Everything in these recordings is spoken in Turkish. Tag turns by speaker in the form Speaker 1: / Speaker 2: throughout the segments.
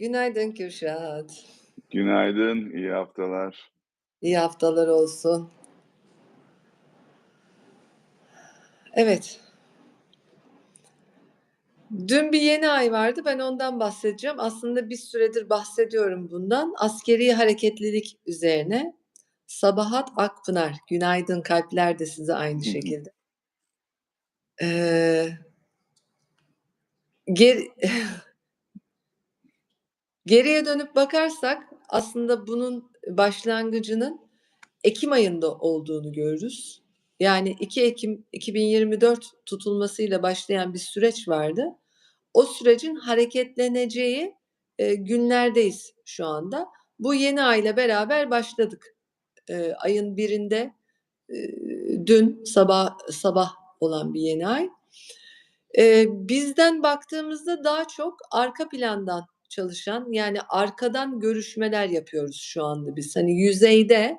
Speaker 1: Günaydın Kürşat.
Speaker 2: Günaydın, iyi haftalar.
Speaker 1: İyi haftalar olsun. Evet. Dün bir yeni ay vardı. Ben ondan bahsedeceğim. Aslında bir süredir bahsediyorum bundan. Askeri hareketlilik üzerine. Sabahat Akpınar. Günaydın kalpler de size aynı şekilde. Eee geri geriye dönüp bakarsak aslında bunun başlangıcının ekim ayında olduğunu görürüz. Yani 2 Ekim 2024 tutulmasıyla başlayan bir süreç vardı. O sürecin hareketleneceği, eee, günlerdeyiz şu anda. Bu yeni ayla beraber başladık. Eee, ayın 1'inde, eee, dün sabah sabah olan bir yeni ay. Eee, bizden baktığımızda daha çok arka plandan çalışan, yani arkadan görüşmeler yapıyoruz şu anda biz. Hani yüzeyde,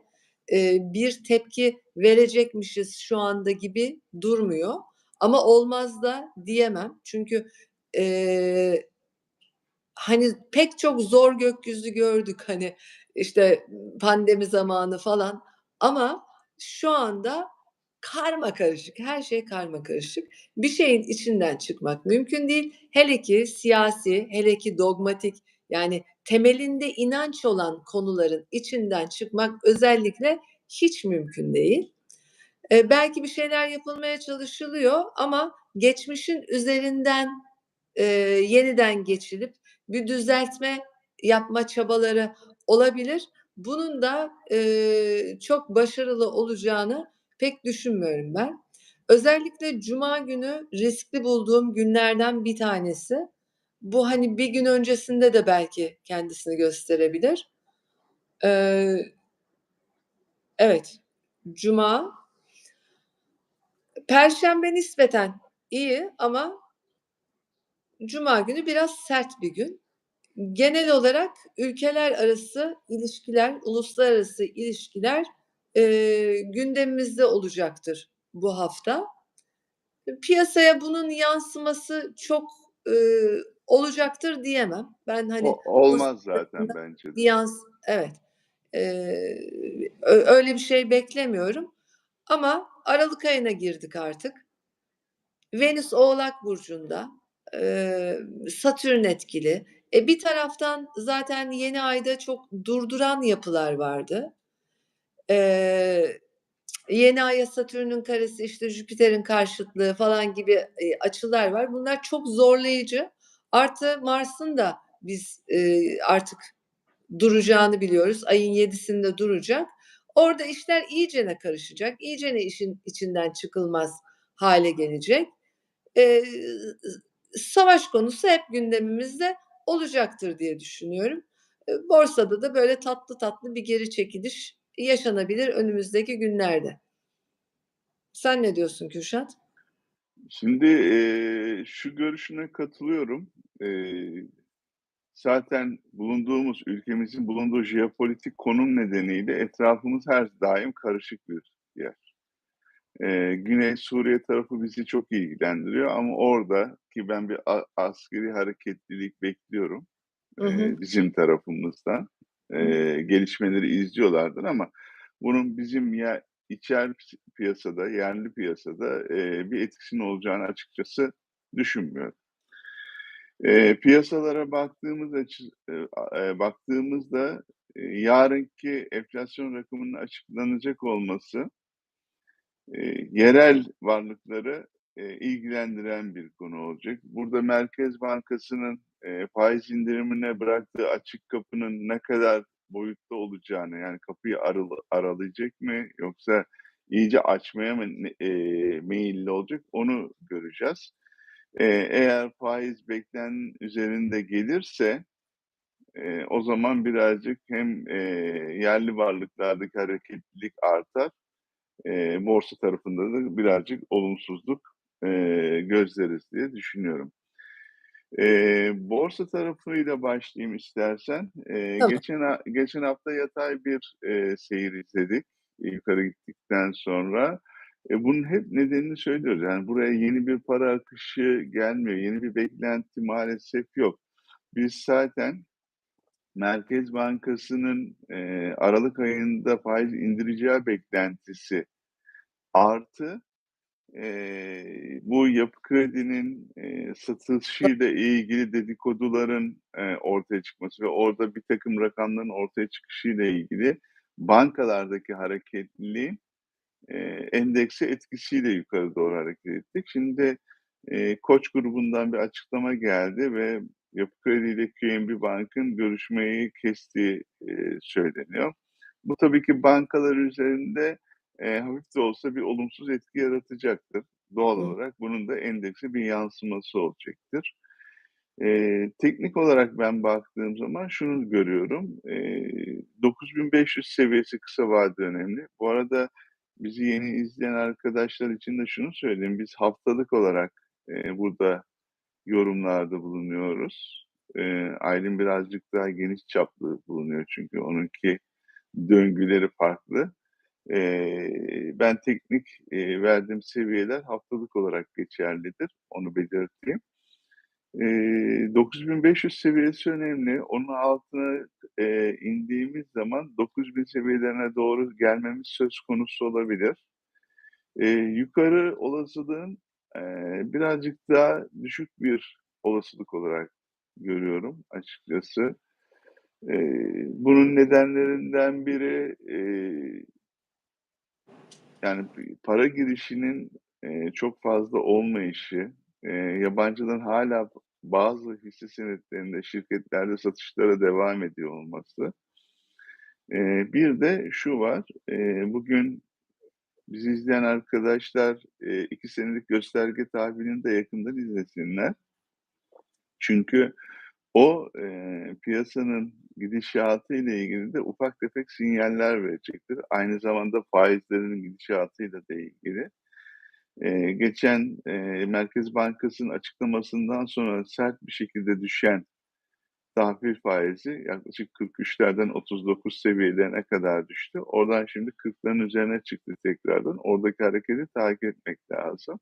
Speaker 1: eee, bir tepki verecekmişiz şu anda gibi durmuyor ama olmaz da diyemem. Çünkü, eee, hani pek çok zor gökyüzü gördük. Hani, işte, pandemi zamanı falan ama şu anda karmakarışık, her şey karmakarışık. Bir şeyin içinden çıkmak mümkün değil. Hele ki siyasi, hele ki dogmatik yani temelinde inanç olan konuların içinden çıkmak özellikle hiç mümkün değil. Eee, belki bir şeyler yapılmaya çalışılıyor ama geçmişin üzerinden, eee, yeniden geçilip bir düzeltme yapma çabaları olabilir. Bunun da, eee, çok başarılı olacağını pek düşünmüyorum ben. Özellikle cuma günü riskli bulduğum günlerden bir tanesi. Bu, hani, bir gün öncesinde de belki kendisini gösterebilir. Eee Evet, cuma. Perşembe nispeten iyi ama cuma günü biraz sert bir gün. Genel olarak ülkeler arası ilişkiler, uluslararası ilişkiler, eee, gündemimizde olacaktır bu hafta. Piyasaya bunun yansıması çok, ııı, olacaktır diyemem. Ben, hani,
Speaker 2: O olmaz zaten bence de.
Speaker 1: yans Evet. Ö öyle bir şey beklemiyorum ama aralık ayına girdik artık. Venüs Oğlak burcunda, Satürn etkili. E, bir taraftan zaten yeni ayda çok durduran yapılar vardı. Eee, yeni aya Satürn'ün karesi, işte, Jüpiter'in karşıtlığı falan gibi, eee, açılar var. Bunlar çok zorlayıcı. Artı Mars'ın da biz, eee, artık duracağını biliyoruz. Ayın 7'sinde duracak. Orada işler iyicene karışacak. İyicene işin içinden çıkılmaz hâle gelecek. Eee, savaş konusu hep gündemimizde olacaktır diye düşünüyorum. Borsada da böyle tatlı tatlı bir geri çekiliş yaşanabilir önümüzdeki günlerde. Sen ne diyorsun Kürşat?
Speaker 2: Şimdi, eee, şu görüşüne katılıyorum. Eee, zaten bulunduğumuz, ülkemizin bulunduğu jeopolitik konum nedeniyle etrafımız her daim karışık bir yer. Eee, Güney Suriye tarafı bizi çok ilgilendiriyor ama orada ki ben bir askeri hareketlilik bekliyorum,
Speaker 1: Hı
Speaker 2: eee,
Speaker 1: hı.
Speaker 2: bizim tarafımızdan. Eee, gelişmeleri izliyorlardır ama bunun bizim ya içer pi piyasada, yerli piyasada, eee, bir etkisinin olacağını açıkçası düşünmüyorum. Eee, piyasalara baktığımız açı eee, baktığımızda, eee, yarınki enflasyon rakamının açıklanacak olması, eee, yerel varlıkları, eee, ilgilendiren bir konu olacak. Burada Merkez Bankası'nın, eee, faiz indirimine bıraktığı açık kapının ne kadar boyutta olacağını, yani kapıyı aralı aralayacak mı yoksa iyice açmaya mı eee, meyilli olacak onu göreceğiz. Eee, eğer faiz beklenenin üzerinde gelirse, eee, o zaman birazcık hem, eee, yerli varlıklardaki hareketlilik artar, eee, borsa tarafında da birazcık olumsuzluk, eee, gözleriz diye düşünüyorum. Eee, borsa tarafıyla başlayayım istersen.
Speaker 1: Tamam.
Speaker 2: geçen geçen hafta yatay bir, eee, seyir izledik, yukarı gittikten sonra. E, bunun hep nedenini söylüyoruz. Yani buraya yeni bir para akışı gelmiyor. Yeni bir beklenti maalesef yok. Biz zaten Merkez Bankası'nın, eee, aralık ayında faiz indireceği beklentisi artı, eee, bu Yapı Kredi'nin, eee, satışıyla ilgili dedikoduların, eee, ortaya çıkması ve orada birtakım rakamların ortaya çıkışıyla ilgili bankalardaki hareketliliğin, eee, endekse etkisiyle yukarı doğru hareket ettik. Şimdi, eee, Koç grubundan bir açıklama geldi ve Yapı Kredi ile QNB Bank'ın görüşmeyi kestiği, eee, söyleniyor. Bu tabii ki bankalar üzerinde, eee, hafif de olsa bir olumsuz etki yaratacaktır. Doğal
Speaker 1: Hı.
Speaker 2: olarak bunun da endekse bir yansıması olacaktır. Eee, teknik olarak ben baktığım zaman şunu görüyorum, eee, 9.500 seviyesi kısa vadede önemli. Bu arada bizi yeni izleyen arkadaşlar için de şunu söyleyeyim, biz haftalık olarak, eee, burada yorumlarda bulunuyoruz. Eee, Aylin birazcık daha geniş çaplı bulunuyor çünkü onunki döngüleri farklı. Eee, ben teknik, eee, verdiğim seviyeler haftalık olarak geçerlidir, onu belirteyim. Eee, 9.500 seviyesi önemli. Onun altına, eee, indiğimiz zaman 9.000 seviyelerine doğru gelmemiz söz konusu olabilir. Eee, yukarı olasılığın, eee, birazcık daha düşük bir olasılık olarak görüyorum açıkçası. Eee, bunun nedenlerinden biri, eee yani para girişinin, eee, çok fazla olmayışı, eee, yabancıların hâlâ bazı hisse senetlerinde, şirketlerde satışlara devam ediyor olması. Eee, bir de şu var, eee, bugün bizi izleyen arkadaşlar, eee, 2 senelik gösterge tahvilini de yakından izlesinler. Çünkü o, eee, piyasanın gidişatıyla ilgili de ufak tefek sinyaller verecektir. Aynı zamanda faizlerin gidişatıyla da ilgili. Eee, geçen, eee, Merkez Bankası'nın açıklamasından sonra sert bir şekilde düşen tahvil faizi yaklaşık 43'lerden 39 seviyelerine kadar düştü. Oradan şimdi 40'ların üzerine çıktı tekrardan. Oradaki hareketi takip etmek lazım.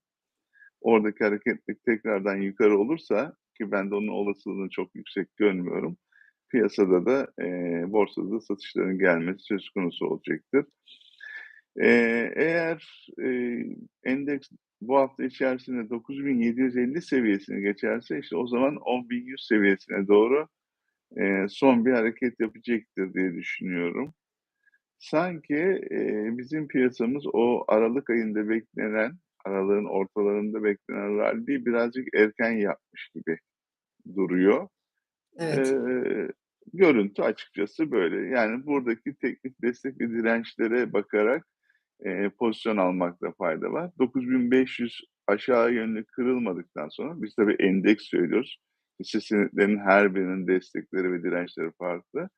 Speaker 2: Oradaki hareketlilik tekrardan yukarı olursa ki ben de onun olasılığını çok yüksek görmüyorum, piyasada da, eee, borsada da satışların gelmesi söz konusu olacaktır. Eee, eğer, eee, endeks bu hafta içerisinde 9.750 seviyesini geçerse, işte, o zaman 10.100 seviyesine doğru, eee, son bir hareket yapacaktır diye düşünüyorum. Sanki, eee, bizim piyasamız o aralık ayında beklenen, aralığın ortalarında beklenen rally'yi birazcık erken yapmış gibi duruyor.
Speaker 1: Evet.
Speaker 2: Eee, görüntü açıkçası böyle. Yani buradaki teknik destek ve dirençlere bakarak, eee, pozisyon almakta fayda var. 9.500 aşağı yönlü kırılmadıktan sonra, biz tabii endeks söylüyoruz. Hisse senetlerinin her birinin destekleri ve dirençleri farklı.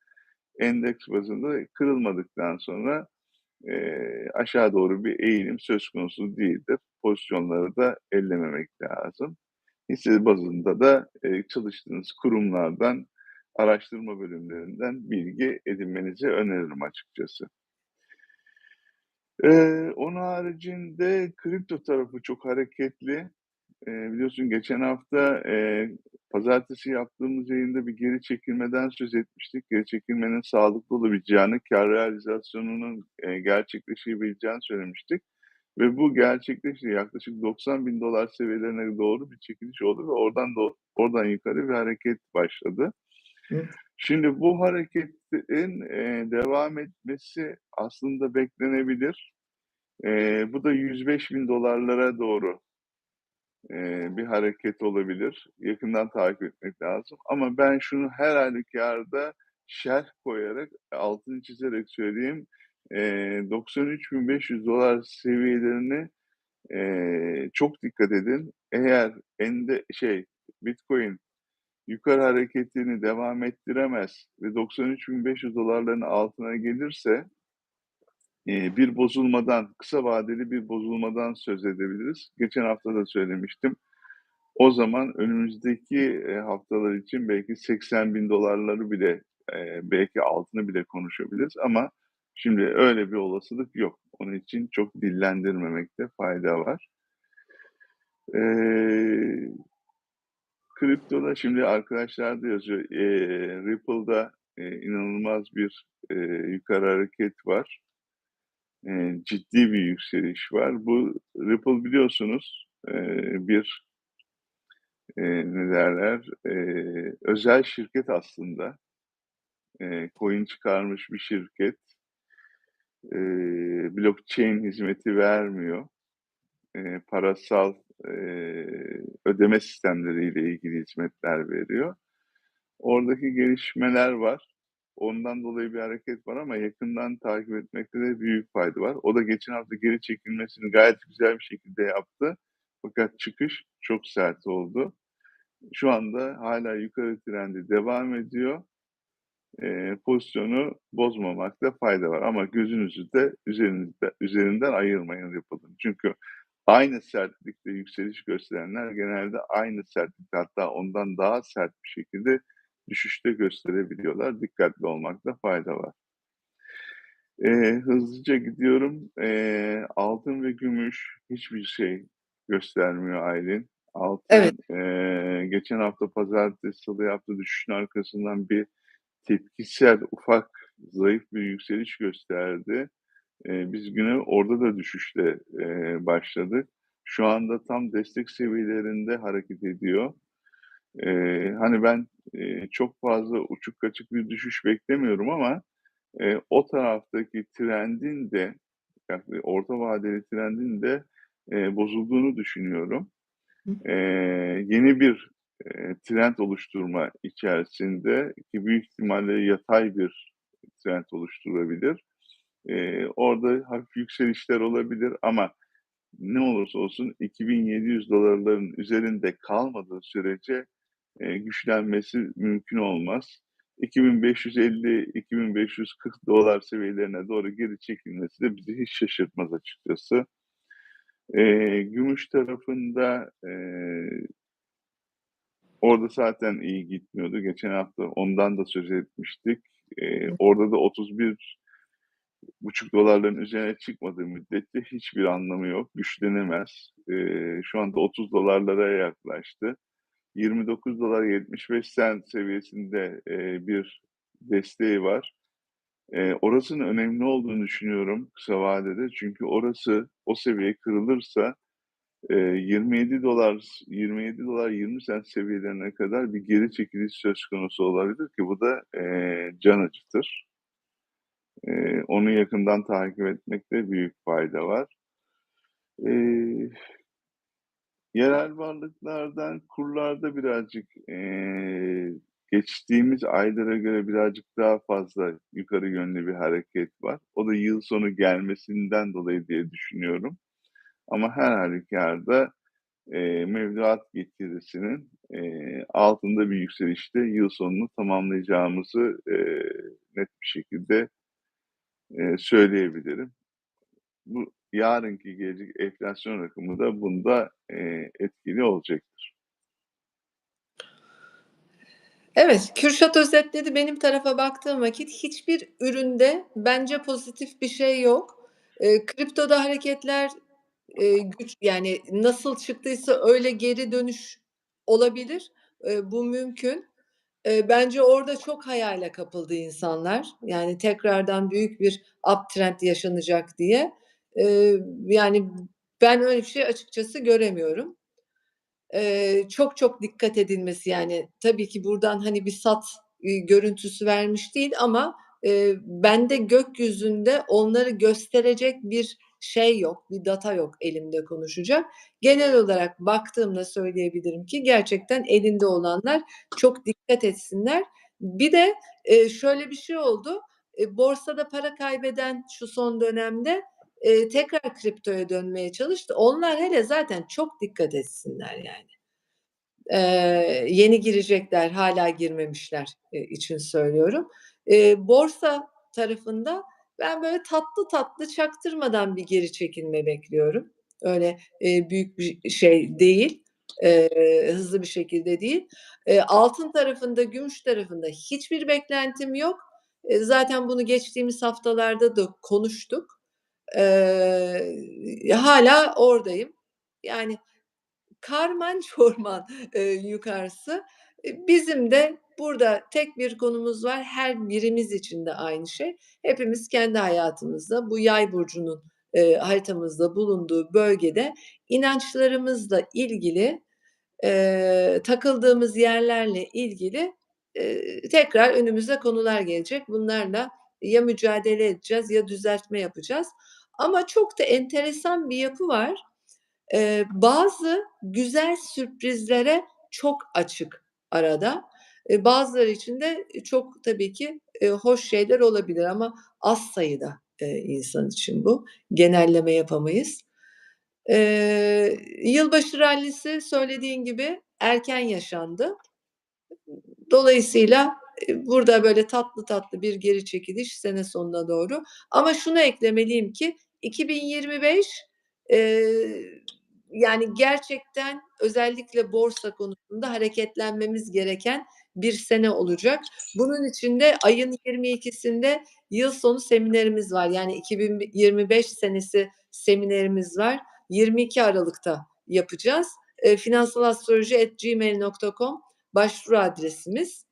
Speaker 2: Endeks bazında kırılmadıktan sonra, eee, aşağı doğru bir eğilim söz konusu değildir. Pozisyonları da ellememek lazım. Hisse bazında da, eee, çalıştığınız kurumlardan, araştırma bölümlerinden bilgi edinmenizi öneririm açıkçası. Eee, onun haricinde kripto tarafı çok hareketli. Eee, biliyorsun geçen hafta, eee, pazartesi yaptığımız yayında bir geri çekilmeden söz etmiştik. Geri çekilmenin sağlıklı olabileceğini, kâr realizasyonunun, eee, gerçekleşebileceğini söylemiştik ve bu gerçekleşti. Yaklaşık $90.000 seviyelerine doğru bir çekiliş oldu ve oradan do oradan yukarı bir hareket başladı. Şimdi bu hareketin, eee, devam etmesi aslında beklenebilir. Eee, bu da $105.000'lara doğru, eee, bir hareket olabilir. Yakından takip etmek lazım ama ben şunu her halükarda şerh koyarak, altını çizerek söyleyeyim, eee, $93.500 seviyelerini, eee, çok dikkat edin. Eğer ende şey, Bitcoin yukarı hareketini devam ettiremez ve $93.500'ların altına gelirse, eee, bir bozulmadan, kısa vadeli bir bozulmadan söz edebiliriz. Geçen hafta da söylemiştim. O zaman önümüzdeki, eee, haftalar için belki $80.000'ları bile, eee, belki altını bile konuşabiliriz ama şimdi öyle bir olasılık yok. Onun için çok dillendirmemekte fayda var. Eee, kriptoda şimdi arkadaşlar da yazıyor, eee, Ripple'da eee, inanılmaz bir, eee, yukarı hareket var. Eee, ciddi bir yükseliş var. Bu Ripple biliyorsunuz, eee, bir, eee, ne derler, eee, özel şirket aslında. Eee, coin çıkarmış bir şirket. Eee, blockchain hizmeti vermiyor. Eee, parasal, eee, ödeme sistemleriyle ilgili hizmetler veriyor. Oradaki gelişmeler var. Ondan dolayı bir hareket var ama yakından takip etmekte de büyük fayda var. O da geçen hafta geri çekilmesini gayet güzel bir şekilde yaptı. Fakat çıkış çok sert oldu. Şu anda hâlâ yukarı trendi devam ediyor. Eee, pozisyonu bozmamakta fayda var ama gözünüzü de üzerinizde üzerinden ayırmayın Ripple'ın. Çünkü aynı sertlikte yükseliş gösterenler genelde aynı sertlikte hatta ondan daha sert bir şekilde düşüşte gösterebiliyorlar. Dikkatli olmakta fayda var. Eee, hızlıca gidiyorum. Eee, altın ve gümüş hiçbir şey göstermiyor Aylin. Altın,
Speaker 1: Evet.
Speaker 2: eee, geçen hafta pazartesi, salı yaptığı düşüşün arkasından bir tepkisel, ufak, zayıf bir yükseliş gösterdi. Eee, biz güne orada da düşüşle, eee, başladık. Şu anda tam destek seviyelerinde hareket ediyor. Eee, hani ben, eee, çok fazla uçuk kaçık bir düşüş beklemiyorum ama, eee, o taraftaki trendin de, yani orta vadeli trendin de, eee, bozulduğunu düşünüyorum. Eee, yeni bir, eee, trend oluşturma içerisinde ki büyük ihtimalle yatay bir trend oluşturabilir. Eee, orada hafif yükselişler olabilir ama ne olursa olsun $2.700'ların üzerinde kalmadığı sürece, eee, güçlenmesi mümkün olmaz. $2.550-$2.540 seviyelerine doğru geri çekilmesi de bizi hiç şaşırtmaz açıkçası. Eee, gümüş tarafında, eee orada zaten iyi gitmiyordu. Geçen hafta ondan da söz etmiştik.
Speaker 1: Hı.
Speaker 2: orada da $31,5'ların üzerine çıkmadığı müddetçe hiçbir anlamı yok, güçlenemez. Eee, şu anda $30'lara yaklaştı. $29.75 seviyesinde, eee, bir desteği var. Eee, orasının önemli olduğunu düşünüyorum kısa vadede. Çünkü orası, o seviye kırılırsa, eee, $27 $27.20 seviyelerine kadar bir geri çekiliş söz konusu olabilir ki bu da, eee, can acıtır. Eee, onu yakından takip etmekte büyük fayda var. Eee, yerel varlıklardan kurlarda birazcık, eee, geçtiğimiz aylara göre birazcık daha fazla yukarı yönlü bir hareket var. O da yıl sonu gelmesinden dolayı diye düşünüyorum. Ama her halükarda, eee, mevduat getirisinin, eee, altında bir yükselişte yıl sonunu tamamlayacağımızı, eee, net bir şekilde, eee, söyleyebilirim. Bu yarınki gelecek enflasyon rakamı da bunda, eee, etkili olacaktır.
Speaker 1: Evet, Kürşat özetledi. Benim tarafa baktığım vakit hiçbir üründe bence pozitif bir şey yok. Eee, kriptoda hareketler, eee, güç yani nasıl çıktıysa öyle geri dönüş olabilir. Eee, bu mümkün. Eee, bence orada çok hayale kapıldı insanlar. Yani tekrardan büyük bir uptrend yaşanacak diye. Eee, yani ben öyle bir şey açıkçası göremiyorum. Eee, çok çok dikkat edilmesi yani tabii ki buradan hani bir sat, eee, görüntüsü vermiş değil ama, eee, bende gökyüzünde onları gösterecek bir şey yok, bir data yok elimde konuşacak. Genel olarak baktığımda söyleyebilirim ki gerçekten elinde olanlar çok dikkat etsinler. Bir de, eee, şöyle bir şey oldu. Eee, borsada para kaybeden şu son dönemde, eee, tekrar kriptoya dönmeye çalıştı. Onlar hele zaten çok dikkat etsinler yani. Eee, yeni girecekler, hâlâ girmemişler, eee, için söylüyorum. Eee, borsa tarafında ben böyle tatlı tatlı çaktırmadan bir geri çekilme bekliyorum. Öyle, eee, büyük bir şey değil, eee, hızlı bir şekilde değil. Eee, altın tarafında, gümüş tarafında hiçbir beklentim yok. Eee, zaten bunu geçtiğimiz haftalarda da konuştuk. Eee, hâlâ oradayım. Yani karman çorman, eee, yukarısı. Eee, bizim de burada tek bir konumuz var. Her birimiz için de aynı şey. Hepimiz kendi hayatımızda bu Yay burcunun, eee, haritamızda bulunduğu bölgede inançlarımızla ilgili, eee, takıldığımız yerlerle ilgili, eee, tekrar önümüze konular gelecek. Bunlarla ya mücadele edeceğiz ya düzeltme yapacağız. Ama çok da enteresan bir yapı var. Eee, bazı güzel sürprizlere çok açık arada. Bazıları için de, çok tabii ki, hoş şeyler olabilir ama az sayıda, insan için bu. Genelleme yapamayız. Yılbaşı rallisi söylediğin gibi erken yaşandı. Dolayısıyla, burada böyle tatlı tatlı bir geri çekiliş sene sonuna doğru. Ama şunu eklemeliyim ki 2025, eee, yani gerçekten özellikle borsa konusunda hareketlenmemiz gereken bir sene olacak. Bunun için de ayın 22'sinde yıl sonu seminerimiz var. Yani 2025 senesi seminerimiz var. 22 Aralık'ta yapacağız. Eee, finansalastroloji@gmail.com başvuru adresimiz.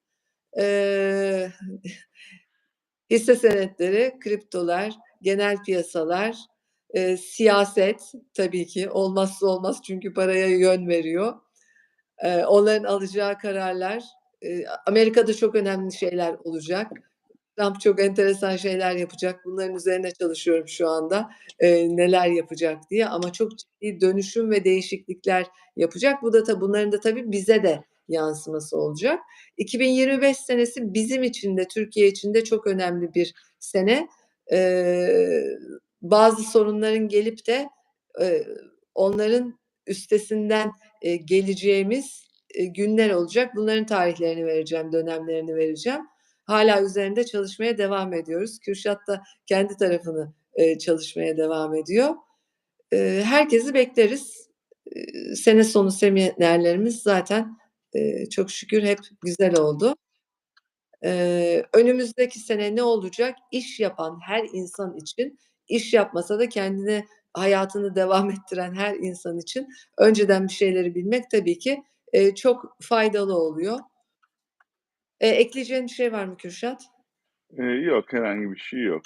Speaker 1: Eee, hisse senetleri, kriptolar, genel piyasalar, eee, siyaset tabii ki olmazsa olmaz çünkü paraya yön veriyor. Eee, onların alacağı kararlar, Amerika'da çok önemli şeyler olacak. Trump çok enteresan şeyler yapacak. Bunların üzerine çalışıyorum şu anda, neler yapacak diye ama çok ciddi dönüşüm ve değişiklikler yapacak. Bu da tabii bunların da tabii bize de yansıması olacak. 2025 senesi bizim için de Türkiye için de çok önemli bir sene. Bazı sorunların gelip de, onların üstesinden, geleceğimiz, eee, günler olacak. Bunların tarihlerini vereceğim, dönemlerini vereceğim. Hâlâ üzerinde çalışmaya devam ediyoruz. Kürşat da kendi tarafını, eee, çalışmaya devam ediyor. Eee, herkesi bekleriz. Sene sonu seminerlerimiz zaten, çok şükür hep güzel oldu. Önümüzdeki sene ne olacak? İş yapan her insan için, iş yapmasa da kendine hayatını devam ettiren her insan için önceden bir şeyleri bilmek tabii ki, eee, çok faydalı oluyor. Eee, ekleyeceğin bir şey var mı Kürşat?
Speaker 2: Eee, yok, herhangi bir şey yok.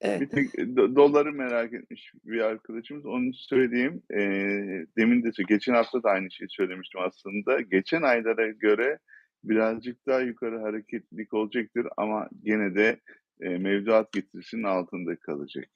Speaker 1: Evet.
Speaker 2: Bir tek, eee, do doları merak etmiş bir arkadaşımız. Onu söyleyeyim. Eee, demin de geçen hafta da aynı şeyi söylemiştim aslında. Geçen aylara göre birazcık daha yukarı hareketlilik olacaktır ama gene de, eee, mevduat getirisinin altında kalacak.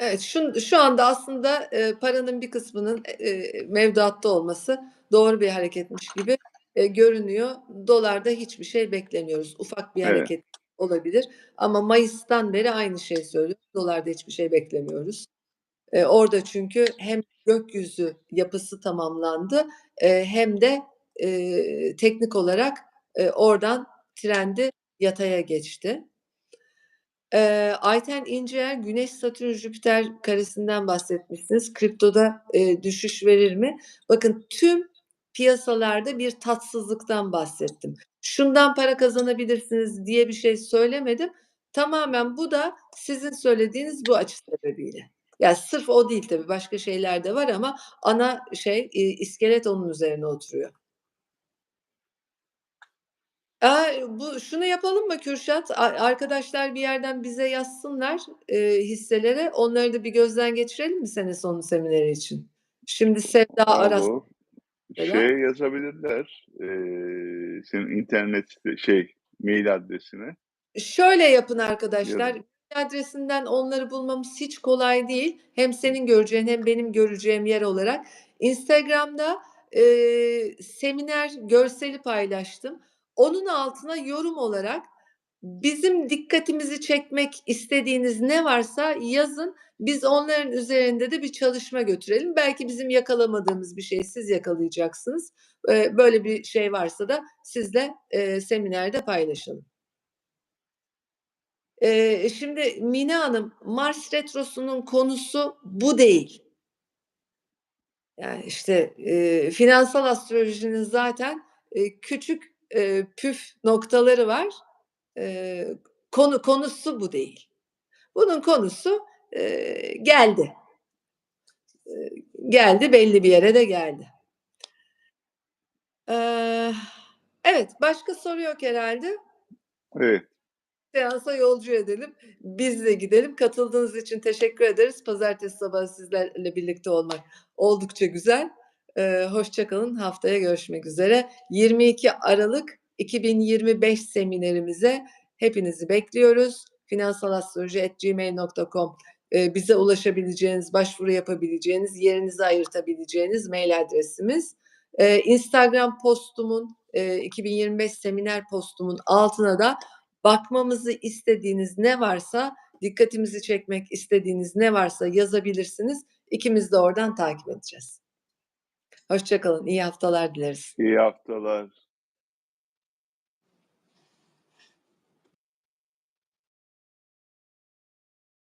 Speaker 1: Evet, şun şu anda aslında, eee, paranın bir kısmının, eee, mevduatta olması doğru bir hareketmiş gibi, eee, görünüyor. Dolarda hiçbir şey beklemiyoruz. Ufak bir
Speaker 2: Evet.
Speaker 1: hareket olabilir ama mayıstan beri aynı şeyi söylüyoruz. Dolarda hiçbir şey beklemiyoruz. Eee, orada çünkü hem gökyüzü yapısı tamamlandı, eee, hem de, eee, teknik olarak, eee, oradan trendi yataya geçti. Eee, Ayten İnceer, Güneş, Satürn, Jüpiter karesinden bahsetmişsiniz. Kriptoda, eee, düşüş verir mi? Bakın tüm piyasalarda bir tatsızlıktan bahsettim. Şundan para kazanabilirsiniz diye bir şey söylemedim. Tamamen bu da sizin söylediğiniz bu açı sebebiyle. Ya sırf o değil tabii, başka şeyler de var ama ana şey, iskelet onun üzerine oturuyor. Aaa, bu şunu yapalım mı Kürşat? A arkadaşlar bir yerden bize yazsınlar, eee, hisseleri. Onları da bir gözden geçirelim mi sene sonu semineri için? Şimdi Sevda Aras
Speaker 2: Olur.
Speaker 1: mesela.
Speaker 2: Şeye yazabilirler, eee, senin internet site şey, mail adresine.
Speaker 1: Şöyle yapın arkadaşlar,
Speaker 2: Yazın.
Speaker 1: mail adresinden onları bulmamız hiç kolay değil. Hem senin göreceğin hem benim göreceğim yer olarak. Instagram'da, eee, seminer görseli paylaştım. Onun altına yorum olarak bizim dikkatimizi çekmek istediğiniz ne varsa yazın. Biz onların üzerinde de bir çalışma götürelim. Belki bizim yakalamadığımız bir şeyi siz yakalayacaksınız. Eee, böyle bir şey varsa da sizle, eee, seminerde paylaşalım. Eee, şimdi Mine Hanım, Mars retrosunun konusu bu değil. Yani, işte, eee, finansal astrolojinin zaten, eee, küçük, eee, püf noktaları var. Eee, konu konusu bu değil. Bunun konusu, eee, geldi. Eee, geldi, belli bir yere de geldi. Eee, Evet, başka soru yok herhâlde.
Speaker 2: Evet.
Speaker 1: Seansa yolcu edelim. Biz de gidelim. Katıldığınız için teşekkür ederiz. Pazartesi sabahı sizlerle birlikte olmak oldukça güzel. Eee, hoşça kalın. Haftaya görüşmek üzere. 22 Aralık 2025 seminerimize hepinizi bekliyoruz. finansalastoloji@gmail.com eee, bize ulaşabileceğiniz, başvuru yapabileceğiniz, yerinizi ayırtabileceğiniz mail adresimiz. Eee, Instagram postumun, eee, 2025 seminer postumun altına da bakmamızı istediğiniz ne varsa, dikkatimizi çekmek istediğiniz ne varsa yazabilirsiniz. İkimiz de oradan takip edeceğiz. Hoşça kalın. İyi haftalar dileriz.
Speaker 2: İyi haftalar.